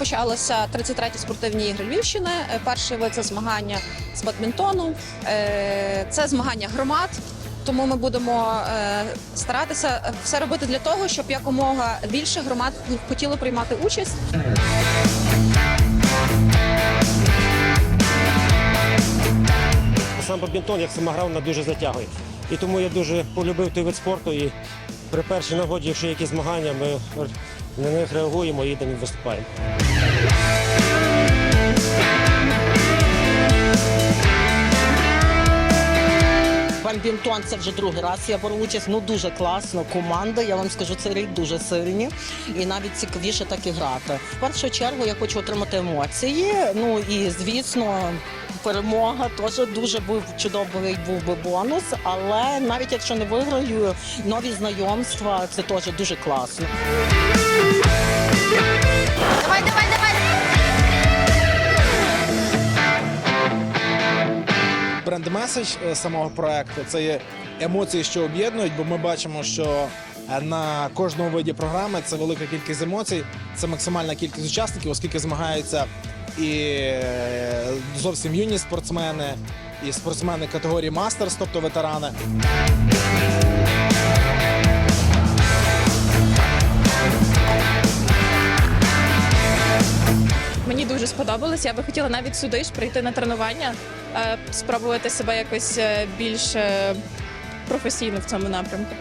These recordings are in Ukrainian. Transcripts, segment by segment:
відбувалися 33-ті спортивні ігри Львівщини. Е, Перший вид це змагання з бадмінтону, Е, це змагання громад. Тому ми будемо е, старатися все робити для того, щоб якомога більше громад хотіло приймати участь. Сам бадмінтон, як сама гра, вона дуже затягує. І тому я дуже полюбив той вид спорту. І при першій нагоді, якщо якісь змагання, ми на них реагуємо їдемо і виступаємо. Бадмінтон це вже другий раз. Я беру участь. Ну дуже класно. Команда. Я вам скажу, цей рік дуже сильні і навіть цікавіше так і грати. В першу чергу я хочу отримати емоції. Ну і звісно. Перемога теж дуже був чудовий був би бонус, але навіть якщо не виграю, нові знайомства це теж дуже класно. Давай, давай, давай. бренд-меседж е, самого проекту це є емоції, що об'єднують, бо ми бачимо, що е, на кожному виді програми це велика кількість емоцій, це максимальна кількість учасників, оскільки змагаються і е, зовсім юні спортсмени, і спортсмени категорії мастерс, тобто ветерани. Мені дуже сподобалось. Я би хотіла навіть сюди ж прийти на тренування, е, спробувати себе якось е, більш професійно в цьому напрямку.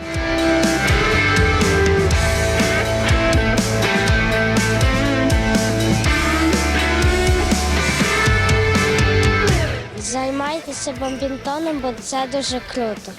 займайтеся бомбінтоном, бо це дуже круто.